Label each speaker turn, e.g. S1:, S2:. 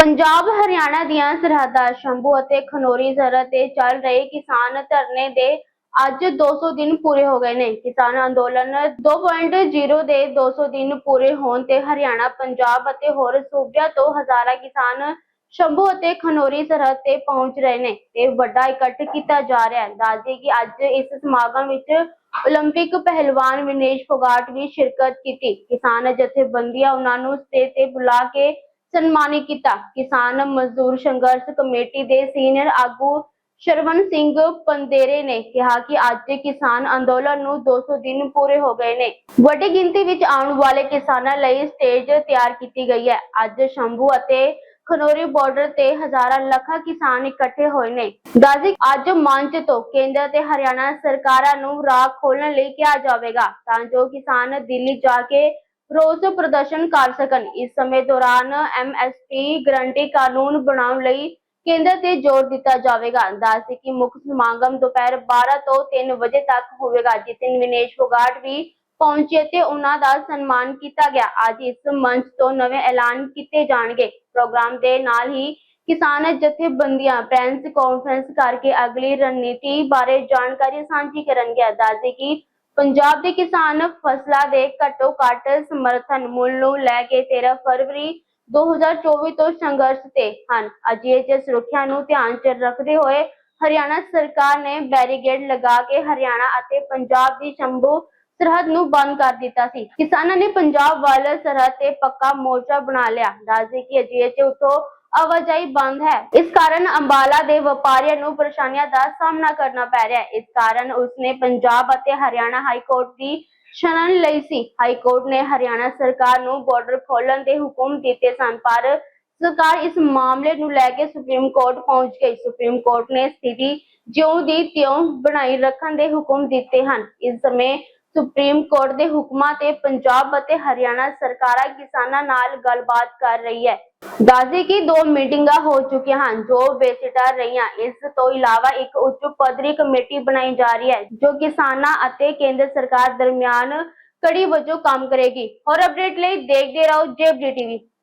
S1: ਪੰਜਾਬ ਹਰਿਆਣਾ ਦੀਆਂ ਸਰਹੱਦਾਂ ਸ਼ੰਭੂ ਅਤੇ ਖਨੌਰੀ ਸਰਹੱਦ ਤੇ ਚੱਲ ਰਹੇ ਕਿਸਾਨ ਧਰਨੇ ਦੇ ਅੱਜ 200 ਦਿਨ ਪੂਰੇ ਹੋ ਗਏ ਨੇ ਕਿਸਾਨ ਅੰਦੋਲਨ 2.0 ਦੇ 200 ਦਿਨ ਪੂਰੇ ਹੋਣ ਤੇ ਹਰਿਆਣਾ ਪੰਜਾਬ ਅਤੇ ਹੋਰ ਸੂਬਿਆਂ ਤੋਂ ਹਜ਼ਾਰਾਂ ਕਿਸਾਨ ਸ਼ੰਭੂ ਅਤੇ ਖਨੌਰੀ ਸਰਹੱਦ ਤੇ ਪਹੁੰਚ ਰਹੇ ਨੇ ਤੇ ਵੱਡਾ ਇਕੱਠ ਕੀਤਾ ਜਾ ਰਿਹਾ ਹੈ ਦੱਸਦੇ ਕਿ ਅੱਜ ਇਸ ਸਮਾਗਮ ਵਿੱਚ 올림픽 ਪਹਿਲਵਾਨ ਵਿਨੇਸ਼ ਫੋਗਾਟ ਵੀ ਸ਼ਿਰਕਤ ਕੀਤੀ ਕਿਸਾਨ ਜਥੇਬੰਦੀਆਂ ਉਹਨਾਂ ਨੂੰ ਸਟੇਜ ਤੇ ਬੁਲਾ ਕੇ ਸਨਮਾਨਿਤ ਕੀਤਾ। ਕਿਸਾਨ ਮਜ਼ਦੂਰ ਸੰਘਰਸ਼ ਕਮੇਟੀ ਦੇ ਸੀਨੀਅਰ ਆਗੂ ਸ਼ਰਵਨ ਸਿੰਘ ਪੰਦੇਰੇ ਨੇ ਕਿਹਾ ਕਿ ਅੱਜ ਕਿਸਾਨ ਅੰਦੋਲਨ ਨੂੰ 200 ਦਿਨ ਪੂਰੇ ਹੋ ਗਏ ਨੇ। ਵੱਡੀ ਗਿਣਤੀ ਵਿੱਚ ਆਉਣ ਵਾਲੇ ਕਿਸਾਨਾਂ ਲਈ ਸਟੇਜ ਤਿਆਰ ਕੀਤੀ ਗਈ ਹੈ। ਅੱਜ ਸ਼ੰਭੂ ਅਤੇ ਖਨੋਰੀ ਬਾਰਡਰ ਤੇ ਹਜ਼ਾਰਾਂ ਲੱਖਾਂ ਕਿਸਾਨ ਇਕੱਠੇ ਹੋਏ ਨੇ। ਦਾਜ਼ੀ ਅੱਜ ਮੰਚ ਤੋਂ ਕੇਂਦਰ ਤੇ ਹਰਿਆਣਾ ਸਰਕਾਰਾਂ ਨੂੰ ਰਾਹ ਖੋਲਣ ਲਈ ਕਿਹਾ ਜਾਵੇਗਾ ਤਾਂ ਜੋ ਕਿਸਾਨ ਦਿੱਲੀ ਜਾ ਕੇ ਰੋਸ ਪ੍ਰਦਰਸ਼ਨ ਕਰ ਸਕਣ। ਇਸ ਸਮੇਂ ਦੌਰਾਨ ਐਮਐਸਪੀ ਗਰੰਟੀ ਕਾਨੂੰਨ ਬਣਾਉਣ ਲਈ ਕੇਂਦਰ ਤੇ ਜ਼ੋਰ ਦਿੱਤਾ ਜਾਵੇਗਾ। ਦੱਸਦੇ ਕਿ ਮੁੱਖ ਸਮਾਗਮ ਦੁਪਹਿਰ 12 ਤੋਂ 3 ਵਜੇ ਤੱਕ ਹੋਵੇਗਾ ਜਿਤਨ ਵਿਨੇਸ਼ ਫੋਗਾਟ ਵੀ ਪਹੁੰਚੇ ਤੇ ਉਹਨਾਂ ਦਾ ਸਨਮਾਨ ਕੀਤਾ ਗਿਆ। ਅੱਜ ਇਸ ਮੰਚ ਤੋਂ ਨਵੇਂ ਐਲਾਨ ਕੀਤੇ ਜਾਣਗੇ। ਪ੍ਰੋਗਰਾਮ ਦੇ ਨਾਲ ਹੀ ਕਿਸਾਨ ਜਥੇਬੰਦੀਆਂ ਪ੍ਰੈਸ ਕਾਨਫਰੰਸ ਕਰਕੇ ਅਗਲੀ ਰਣਨੀਤੀ ਬਾਰੇ ਜਾਣਕਾਰੀ ਸਾਂਝੀ ਕਰਨਗੇ ਦੱਸਦੇ ਕਿ ਪੰਜਾਬ ਦੇ ਕਿਸਾਨ ਫਸਲਾਂ ਦੇ ਘੱਟੋ ਘੱਟ ਸਮਰਥਨ ਮੁੱਲ ਨੂੰ ਲੈ ਕੇ 13 ਫਰਵਰੀ 2024 ਤੋਂ ਸੰਘਰਸ਼ ਤੇ ਹਨ। ਅਜਿਹੇ ਚ ਸੁਰੱਖਿਆ ਨੂੰ ਧਿਆਨ ਚ ਰੱਖਦੇ ਹੋਏ ਹਰਿਆਣਾ ਸਰਕਾਰ ਨੇ ਬੈਰੀਗੇਡ ਲਗਾ ਕੇ ਹਰਿਆਣਾ ਅਤੇ ਪੰਜਾਬ ਦੀ ਸ਼ੰਭੂ ਸਰਹੱਦ ਨੂੰ ਬੰਦ ਕਰ ਦਿੱਤਾ ਸੀ। ਕਿਸਾਨਾਂ ਨੇ ਪੰਜਾਬ ਵੱਲ ਸਰਹੱਦ ਤੇ ਪੱਕਾ ਮੋਰਚਾ ਬਣਾ ਲਿਆ। ਦੱਸਦੇ ਕਿ ਅਜਿਹੇ ਚ ਉਤੋਂ ਆਵਾਜਾਈ ਬੰਦ ਹੈ। ਇਸ ਕਾਰਨ ਅੰਬਾਲਾ ਦੇ ਵਪਾਰੀਆਂ ਨੂੰ ਪਰੇਸ਼ਾਨੀਆਂ ਦਾ ਸਾਹਮਣਾ ਕਰਨਾ ਪੈ ਰਿਹਾ ਹੈ। ਇਸ ਕਾਰਨ ਉਸਨੇ ਪੰਜਾਬ ਅਤੇ ਹਰਿਆਣਾ ਹਾਈ ਕੋਰਟ ਦੀ ਸ਼ਰਨ ਲਈ ਸੀ। ਹਾਈ ਕੋਰਟ ਨੇ ਹਰਿਆਣਾ ਸਰਕਾਰ ਨੂੰ ਬਾਰਡਰ ਖੋਲਣ ਦੇ ਹੁਕਮ ਦਿੱਤੇ ਸਨ, ਪਰ ਸਰਕਾਰ ਇਸ ਮਾਮਲੇ ਨੂੰ ਲੈ ਕੇ ਸੁਪਰੀਮ ਕੋਰਟ ਪਹੁੰਚ ਗਈ। ਸੁਪਰੀਮ ਕੋਰਟ ਨੇ ਸਥਿਤੀ ਜਿਉਂ ਦੀ ਤਿਉਂ ਬਣਾਈ ਰੱਖਣ ਦੇ ਹੁਕਮ ਦਿੱਤੇ ਹਨ। ਇਸ ਸਮੇਂ ਸੁਪਰੀਮ ਕੋਰਟ ਦੇ ਹੁਕਮਾਂ ਤੇ ਪੰਜਾਬ ਅਤੇ ਹਰਿਆਣਾ ਸਰਕਾਰਾਂ ਕਿਸਾਨਾਂ ਨਾਲ ਗੱਲਬਾਤ ਕਰ ਰਹੀ ਹੈ। ਦੱਸਦੇ ਕਿ ਦੋ ਮੀਟਿੰਗਾਂ ਹੋ ਚੁੱਕੀਆਂ ਹਨ, ਜੋ ਬੇਸਿਟਾ ਰਹੀਆਂ। ਇਸ ਤੋਂ ਇਲਾਵਾ ਇੱਕ ਉੱਚ ਪੱਧਰੀ ਕਮੇਟੀ ਬਣਾਈ ਜਾ ਰਹੀ ਹੈ, ਜੋ ਕਿਸਾਨਾਂ ਅਤੇ ਕੇਂਦਰ ਸਰਕਾਰ ਦਰਮਿਆਨ ਕੜੀ ਵਜੋਂ ਕੰਮ ਕਰੇਗੀ। ਹੋਰ ਅਪਡੇਟ ਲਈ ਦੇਖਦੇ ਰਹੋ ਜੇਬਡੀ ਟੀਵੀ।